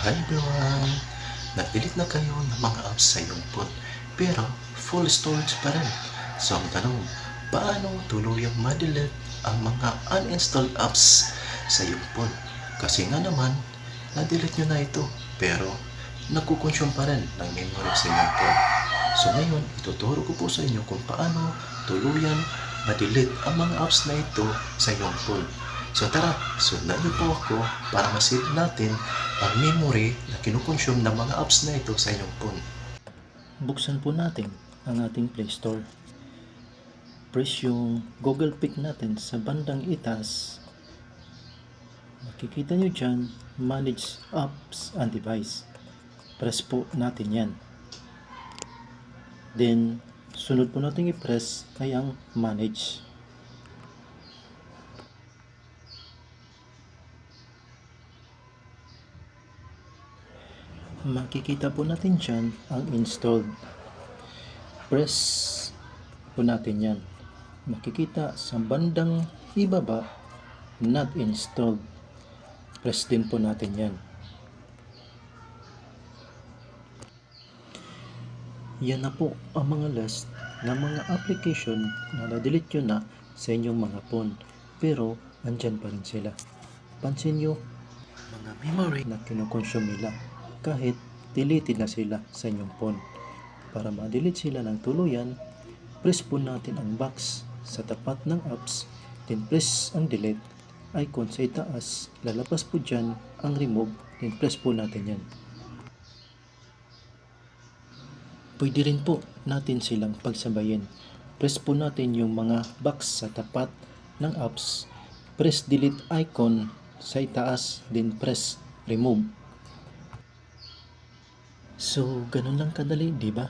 Hi everyone! Nag-delete na kayo ng mga apps sa iyong phone pero full storage pa rin. So ang tanong, paano tuluyang ma-delete ang mga uninstalled apps sa iyong phone? Kasi nga naman, na-delete nyo na ito pero nagkukonsume pa rin ng memory sa iyong phone. So ngayon, ituturo ko po sa inyo kung paano tuluyan ma-delete ang mga apps na ito sa iyong phone. So tara, sundan niyo po ako para masave natin ang memory na kinukonsume ng mga apps na ito sa inyong phone. Buksan po natin ang ating Play Store. Press yung Google Pick natin sa bandang itaas. Makikita nyo dyan, Manage Apps and Device. Press po natin yan. Then, sunod po natin i-press ay ang Manage. Makikita po natin dyan ang installed. Press po natin yan. Makikita sa bandang ibaba, not installed. Press din po natin yan. Yan na po ang mga list ng mga application na na-delete nyo na sa inyong mga phone. Pero, andyan pa rin sila. Pansin nyo, mga memory na kinukonsume nila kahit deleted na sila sa inyong phone. Para ma-delete sila ng tuluyan, press po natin ang box sa tapat ng apps, then press ang delete icon sa itaas, lalabas po dyan ang remove, then press po natin yan. Pwede rin po natin silang pagsabayin. Press po natin yung mga box sa tapat ng apps, press delete icon sa itaas, then press remove. So, ganun lang kadali, di ba?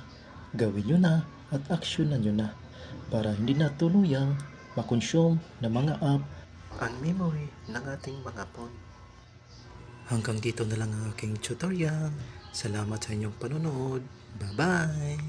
Gawin nyo na at aksyonan nyo na para hindi na tuluyang makonsume ng mga app Ang memory ng ating mga phone. Hanggang dito na lang ang aking tutorial. Salamat sa inyong panonood. Bye-bye!